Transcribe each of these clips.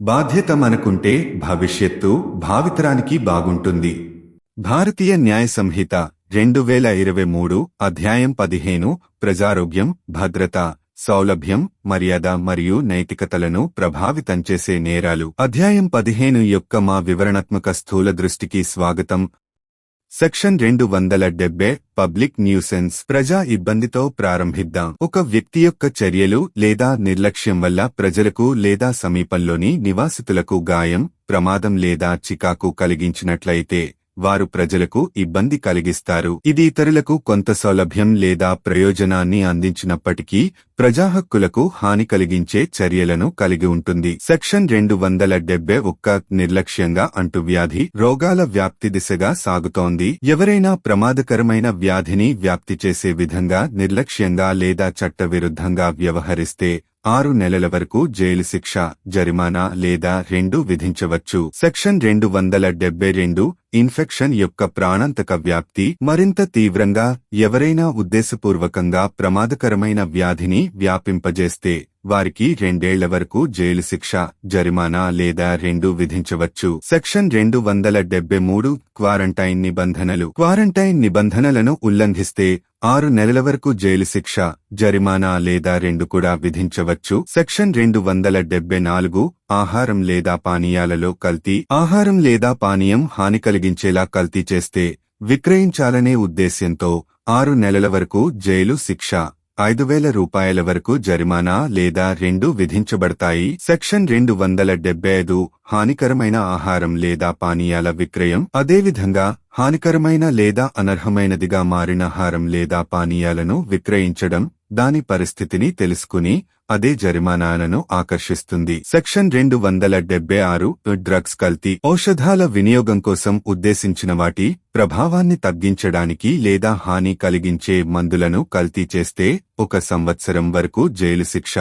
బాధ్యత మనకుంటే భవిష్యత్తు భావితరానికి బాగుంటుంది. భారతీయ న్యాయ సంహిత రెండు వేల ఇరవై మూడు అధ్యాయం పదిహేను ప్రజారోగ్యం భద్రత సౌలభ్యం మర్యాద మరియు నైతికతలను ప్రభావితం చేసే నేరాలు. అధ్యాయం పదిహేను యొక్క మా వివరణాత్మక స్థూల దృష్టికి స్వాగతం. సెక్షన్ రెండు వందల డెబ్బై పబ్లిక్ న్యూసెన్స్ ప్రజా ఇబ్బందితో ప్రారంభిద్దాం. ఒక వ్యక్తి యొక్క చర్యలు లేదా నిర్లక్ష్యం వల్ల ప్రజలకు లేదా సమీపంలోని నివాసితులకు గాయం ప్రమాదం లేదా చికాకు కలిగించినట్లయితే వారు ప్రజలకు ఇబ్బంది కలిగిస్తారు. ఇది ఇతరులకు కొంత సౌలభ్యం లేదా ప్రయోజనాన్ని అందించినప్పటికీ ప్రజాహక్కులకు హాని కలిగించే చర్యలను కలిగి ఉంటుంది. సెక్షన్ రెండు వందల డెబ్బై ఒక్క నిర్లక్ష్యంగా అంటువ్యాధి రోగాల వ్యాప్తి దిశగా సాగుతోంది. ఎవరైనా ప్రమాదకరమైన వ్యాధిని వ్యాప్తి చేసే విధంగా నిర్లక్ష్యంగా లేదా చట్టవిరుద్ధంగా వ్యవహరిస్తే ఆరు నెలల వరకు జైలు శిక్ష జరిమానా లేదా రెండు విధించవచ్చు. సెక్షన్ రెండు వందల డెబ్బై రెండు ఇన్ఫెక్షన్ యొక్క ప్రాణాంతక వ్యాప్తి మరింత తీవ్రంగా ఎవరైనా ఉద్దేశపూర్వకంగా ప్రమాదకరమైన వ్యాధిని వ్యాపింపజేస్తే వారికి రెండేళ్ళ వరకు జైలు శిక్ష జరిమానా లేదా రెండు విధించవచ్చు. సెక్షన్ రెండు వందల డెబ్బై మూడు క్వారంటైన్ నిబంధనలు. క్వారంటైన్ నిబంధనలను ఉల్లంఘిస్తే ఆరు నెలల వరకు జైలు శిక్ష జరిమానా లేదా రెండు కూడా విధించవచ్చు. సెక్షన్ రెండు వందల డెబ్బై నాలుగు ఆహారం లేదా పానీయాలలో కల్తీ. ఆహారం లేదా పానీయం హాని కలిగించేలా కల్తీ చేస్తే విక్రయించాలనే ఉద్దేశ్యంతో ఆరు నెలల వరకు జైలు శిక్ష. ఐదు వేల రూపాయల వరకు జరిమానా లేదా రెండు విధించబడతాయి. సెక్షన్ రెండు వందల డెబ్బై ఐదు హానికరమైన ఆహారం లేదా పానీయాల విక్రయం. అదేవిధంగా హానికరమైన లేదా అనర్హమైనదిగా మారిన ఆహారం లేదా పానీయాలను విక్రయించడం దాని పరిస్థితిని తెలుసుకుని అదే జరిమానాలను ఆకర్షిస్తుంది. సెక్షన్ రెండు వందల డెబ్బై ఆరు డ్రగ్స్ కల్తీ ఔషధాల వినియోగం కోసం ఉద్దేశించిన వాటి ప్రభావాన్ని తగ్గించడానికి లేదా హాని కలిగించే మందులను కల్తీ చేస్తే ఒక సంవత్సరం వరకు జైలు శిక్ష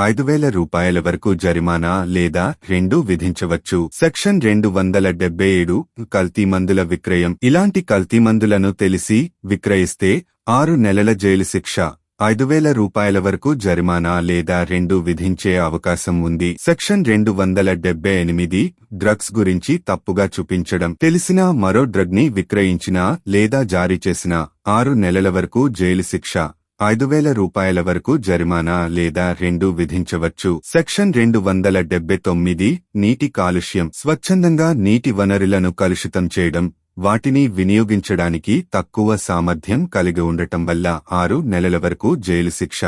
ఐదు వేల రూపాయల వరకు జరిమానా లేదా రెండు విధించవచ్చు. సెక్షన్ రెండు వందల డెబ్బై ఏడు కల్తీ మందుల విక్రయం. ఇలాంటి కల్తీ మందులను తెలిసి విక్రయిస్తే ఆరు నెలల జైలు శిక్ష ఐదు వేల రూపాయల వరకు జరిమానా లేదా రెండు విధించే అవకాశం ఉంది. సెక్షన్ రెండు వందల డెబ్బై ఎనిమిది డ్రగ్స్ గురించి తప్పుగా చూపించడం తెలిసిన మరో డ్రగ్ని విక్రయించినా లేదా జారీ చేసిన ఆరు నెలల వరకు జైలు శిక్ష ఐదు వేల రూపాయల వరకు జరిమానా లేదా రెండు విధించవచ్చు. సెక్షన్ రెండు వందల డెబ్బై తొమ్మిది నీటి కాలుష్యం స్వచ్ఛందంగా నీటి వనరులను కలుషితం చేయడం వాటిని వినియోగించడానికి తక్కువ సామర్థ్యం కలిగి ఉండటం వల్ల ఆరు నెలల వరకు జైలు శిక్ష.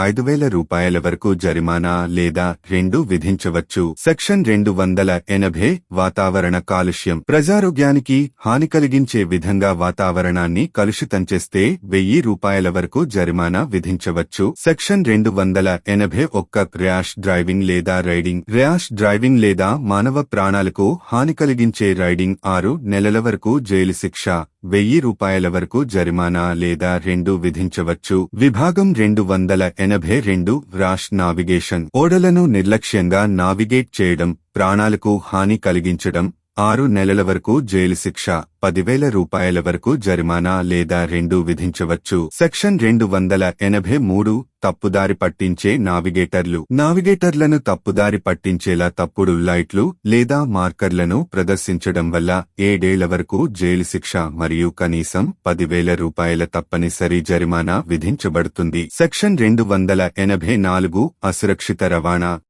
ఐదు వేల రూపాయల వరకు జరిమానా లేదా రెండు విధించవచ్చు. సెక్షన్ రెండు వందల ఎనభై వాతావరణ కాలుష్యం. ప్రజారోగ్యానికి హాని కలిగించే విధంగా వాతావరణాన్ని కలుషితం చేస్తే వెయ్యి రూపాయల వరకు జరిమానా విధించవచ్చు. సెక్షన్ రెండు వందల ఎనభై ఒక్క ర్యాష్ డ్రైవింగ్ లేదా రైడింగ్. ర్యాష్ డ్రైవింగ్ లేదా మానవ ప్రాణాలకు హాని కలిగించే రైడింగ్ ఆరు నెలల వరకు జైలు శిక్ష. వెయ్యి రూపాయల వరకు జరిమానా లేదా రెండు విధించవచ్చు. విభాగం రెండు వందల ఎనభై రెండు రాష్ నావిగేషన్. ఓడలను నిర్లక్ష్యంగా నావిగేట్ చేయడం ప్రాణాలకు హాని కలిగించడం ఆరు నెలల వరకు జైలు శిక్ష పదివేల రూపాయల వరకు జరిమానా లేదా రెండు విధించవచ్చు. సెక్షన్ రెండు వందల ఎనభై మూడు తప్పుదారి పట్టించే నావిగేటర్లు. నావిగేటర్లను తప్పుదారి పట్టించేలా తప్పుడు లైట్లు లేదా మార్కర్లను ప్రదర్శించడం వల్ల ఏడేళ్ళ వరకు జైలు శిక్ష మరియు కనీసం పదివేల రూపాయల తప్పనిసరి జరిమానా విధించబడుతుంది. సెక్షన్ రెండు వందల ఎనభై నాలుగు అసురక్షిత రవాణా.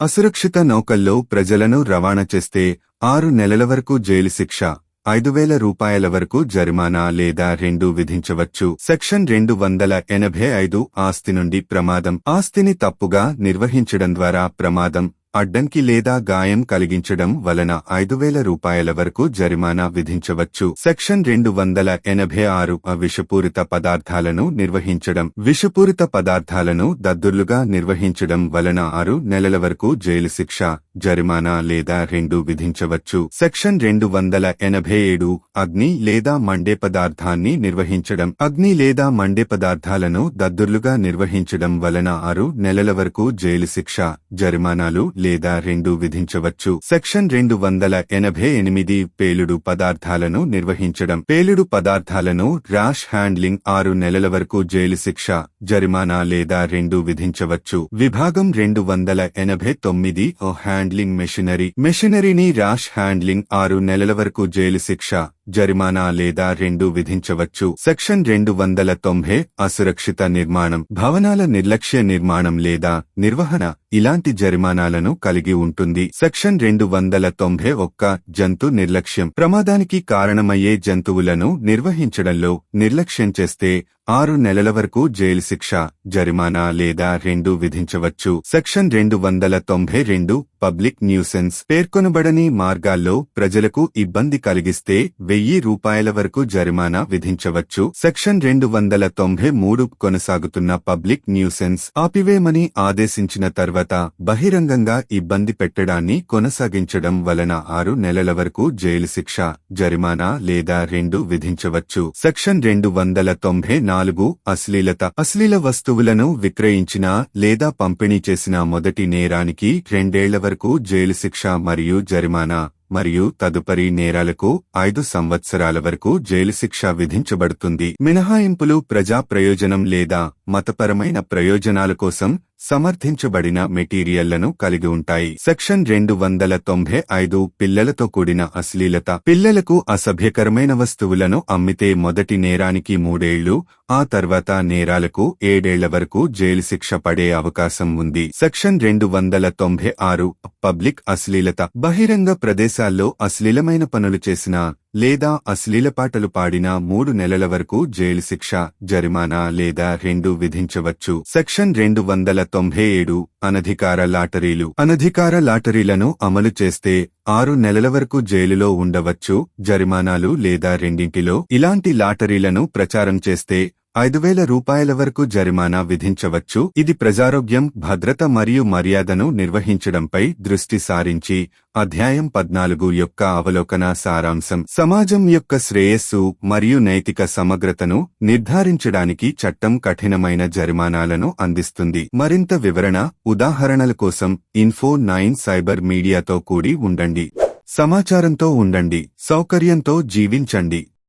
అసురక్షిత నౌకల్లో ప్రజలను రవాణా చేస్తే ఆరు నెలల వరకు జైలు శిక్ష ఐదు వేల రూపాయల వరకు జరిమానా లేదా రెండు విధించవచ్చు. సెక్షన్ రెండు వందల ఎనభై ఐదు ఆస్తి నుండి ప్రమాదం. ఆస్తిని తప్పుగా నిర్వహించడం ద్వారా ప్రమాదం. అడ్డంకి లేదా గాయం కలిగించడం వలన ఐదు వేల రూపాయల వరకు జరిమానా విధించవచ్చు. సెక్షన్ రెండు వందల ఎనభై ఆరు విషపూరిత పదార్థాలను నిర్వహించడం. విషపూరిత పదార్థాలను దద్దుర్లుగా నిర్వహించడం వలన ఆరు నెలల వరకు జైలు శిక్ష జరిమానా లేదా రెండు విధించవచ్చు. సెక్షన్ రెండు వందల ఎనభై ఏడు అగ్ని లేదా మండే పదార్థాన్ని నిర్వహించడం. అగ్ని లేదా మండే పదార్థాలను దద్దుర్లుగా నిర్వహించడం వలన ఆరు నెలల వరకు జైలు శిక్ష జరిమానాలు లేదా రెండు విధించవచ్చు. సెక్షన్ రెండు వందల ఎనభై ఎనిమిది పేలుడు పదార్థాలను నిర్వహించడం. పేలుడు పదార్థాలను ర్యాష్ హ్యాండ్లింగ్ ఆరు నెలల వరకు జైలు శిక్ష జరిమానా లేదా రెండు విధించవచ్చు. విభాగం రెండు వందల ఎనభై తొమ్మిది ఓ హ్యాండ్లింగ్ మెషినరీ. మెషినరీని ర్యాష్ హ్యాండ్లింగ్ ఆరు నెలల వరకు జైలు శిక్ష జరిమానా లేదా రెండు విధించవచ్చు. సెక్షన్ రెండు వందల తొంభై అసురక్షిత నిర్మాణం భవనాల నిర్లక్ష్య నిర్మాణం లేదా నిర్వహణ ఇలాంటి జరిమానాలను కలిగి ఉంటుంది. సెక్షన్ రెండు వందల తొంభై ఒక్క జంతు నిర్లక్ష్యం ప్రమాదానికి కారణమయ్యే జంతువులను నిర్వహించడంలో నిర్లక్ష్యం చేస్తే ఆరు నెలల వరకు జైలు శిక్ష జరిమానా లేదా రెండు విధించవచ్చు. సెక్షన్ రెండు వందల తొంభై రెండు పబ్లిక్ న్యూసెన్స్ పేర్కొనబడని మార్గాల్లో ప్రజలకు ఇబ్బంది కలిగిస్తే వెయ్యి రూపాయల వరకు జరిమానా విధించవచ్చు. సెక్షన్ రెండు వందల తొంభై మూడు కొనసాగుతున్న పబ్లిక్ న్యూసెన్స్ ఆపివేయమని ఆదేశించిన తర్వాత బహిరంగంగా ఇబ్బంది పెట్టడాన్ని కొనసాగించడం వలన ఆరు నెలల వరకు జైలు శిక్ష జరిమానా లేదా రెండు విధించవచ్చు. సెక్షన్ రెండు వందల తొంభై నాలుగు అశ్లీలత అశ్లీల వస్తువులను విక్రయించిన లేదా పంపిణీ చేసిన మొదటి నేరానికి రెండేళ్ళ వరకు జైలు శిక్ష మరియు జరిమానా మరియు తదుపరి నేరాలకు ఐదు సంవత్సరాల వరకు జైలు శిక్ష విధించబడుతుంది. మినహాయింపులు ప్రజా ప్రయోజనం లేదా మతపరమైన ప్రయోజనాల కోసం సమర్థించబడిన మెటీరియల్లను కలిగి ఉంటాయి. సెక్షన్ రెండు వందల తొంభై ఐదు పిల్లలతో కూడిన అశ్లీలత. పిల్లలకు అసభ్యకరమైన వస్తువులను అమ్మితే మొదటి నేరానికి మూడేళ్ళు ఆ తర్వాత నేరాలకు ఏడేళ్ళ వరకు జైలు శిక్ష పడే అవకాశం ఉంది. సెక్షన్ రెండు వందల తొంభై ఆరు పబ్లిక్ అశ్లీలత. బహిరంగ ప్రదేశాల్లో అశ్లీలమైన పనులు చేసిన లేదా అశ్లీల పాటలు పాడిన మూడు నెలల వరకు జైలు శిక్ష జరిమానా లేదా రెండు విధించవచ్చు. సెక్షన్ రెండు వందల తొంభై ఏడు అనధికార లాటరీలు. అనధికార లాటరీలను అమలు చేస్తే ఆరు నెలల వరకు జైలులో ఉండవచ్చు జరిమానాలు లేదా రెండింటిలో. ఇలాంటి లాటరీలను ప్రచారం చేస్తే ఐదు వేల రూపాయల వరకు జరిమానా విధించవచ్చు. ఇది ప్రజారోగ్యం భద్రత మరియు మర్యాదను నిర్వహించడంపై దృష్టి సారించి అధ్యాయం పద్నాలుగు యొక్క అవలోకన సారాంశం. సమాజం యొక్క శ్రేయస్సు మరియు నైతిక సమగ్రతను నిర్ధారించడానికి చట్టం కఠినమైన జరిమానాలను అందిస్తుంది. మరింత వివరణ ఉదాహరణల కోసం ఇన్ఫో నైన్ సైబర్ మీడియాతో కూడి ఉండండి. సమాచారంతో ఉండండి. సౌకర్యంతో జీవించండి.